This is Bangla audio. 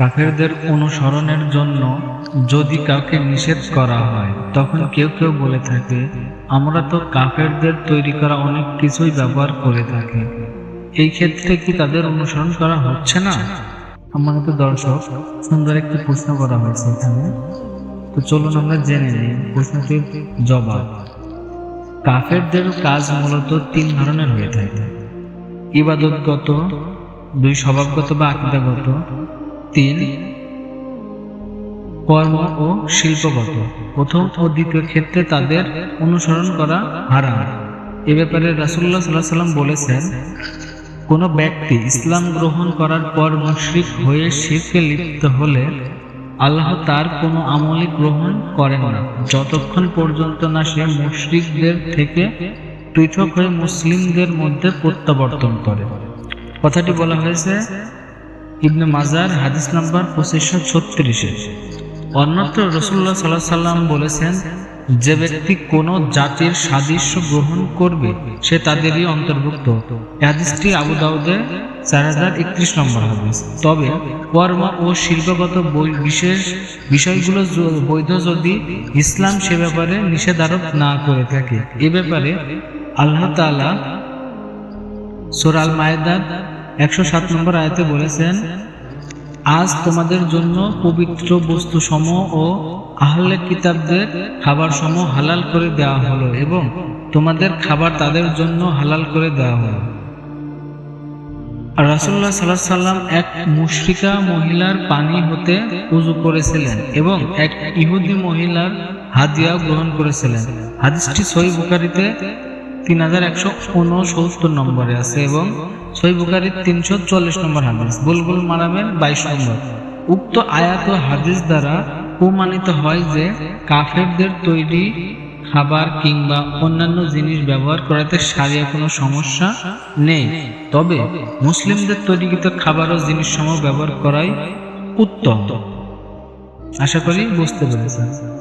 কাফেরদের অনুসরণের জন্য যদি কাউকে নিষেধ করা হয়, তখন কেউ কেউ বলে থাকে, আমরা তো কাফেরদের তৈরি করা অনেক কিছুই ব্যবহার করে থাকি। এই ক্ষেত্রে কি তাদের অনুসরণ করা হচ্ছে না? আমাকে তো দর্শক, সুন্দর একটি প্রশ্ন করা হয়েছে এখানে। তো চলুন আমরা জেনে নিই প্রশ্নটির জবাব। কাফেরদের কাজ মূলত তিন ধরনের হয়ে থাকে। ইবাদতগত, দুই স্বভাবগত বা আকিদাগত। তিন, কর্ম ও শিল্পগত। প্রথম ও দ্বিতীয় ক্ষেত্রে তাদের অনুসরণ করা হারাম। এ ব্যাপারে রাসুল্লাহ সাল্লাহ সাল্লাম বলেছেন, কোনো ব্যক্তি ইসলাম গ্রহণ করার পর মুশরিক হয়ে শিরকে লিপ্ত হলে আল্লাহ তার কোনো আমলই গ্রহণ করেন না। যতক্ষণ পর্যন্ত না সে মুশরিকদের থেকে পৃথক হয়ে মুসলিমদের মধ্যে প্রত্যাবর্তন করে। কথাটি বলা হয়েছে ইবনে মাজার হাদিস নাম্বার পঁচিশশো ছত্রিশে। অন্যত্র রসুল্লাহ সাল্লাহ সাল্লাম বলেছেন, যে ব্যক্তি কোনো জাতির সাদৃশ্য গ্রহণ করবে, সে তাদেরই অন্তর্ভুক্ত। হাদিসটি আবু দাউদে চার হাজার একত্রিশ নম্বর হাদিস। তবে কর্ম ও শিল্পগত বই বিশেষ বিষয়গুলো বৈধ যদি ইসলাম সে ব্যাপারে নিষেধারোপ না করে থাকে। এ ব্যাপারে আল্লাহ তাআলা সুরাল মায়দার একশো সাত নম্বর আয়তে বলেছেন, আজ তোমাদের জন্য পবিত্র বস্তু সম ও আহলে কিতাবদের খাবার সম হালাল করে দেওয়া হলো এবং তোমাদের খাবার তাদের জন্য হালাল করে দেওয়া হলো। রাসুল্লাহ সাল্লাহ সাল্লাম এক মুশরিকা মহিলার পানি হতে উজু করেছিলেন এবং এক ইহুদি মহিলার হাদিয়া গ্রহণ করেছিলেন। হাদিসটি সই বুকারিতে তিন হাজার একশো উনসত্তর নম্বরে আছে এবং সই বুকারির তিনশো চল্লিশ নম্বর হাদিস। বুলবুল মারামের বাইশ নম্বর। উক্ত আয়াত ও হাদিস দ্বারা প্রমাণিত হয় যে কাফেরদের তৈরি খাবার কিংবা অন্যান্য জিনিস ব্যবহার করাতে সারিয়া কোনো সমস্যা নেই। তবে মুসলিমদের তৈরিকৃত খাবার ও জিনিস সমূহ ব্যবহার করাই উত্তম। আশা করি বুঝতে পেরেছেন।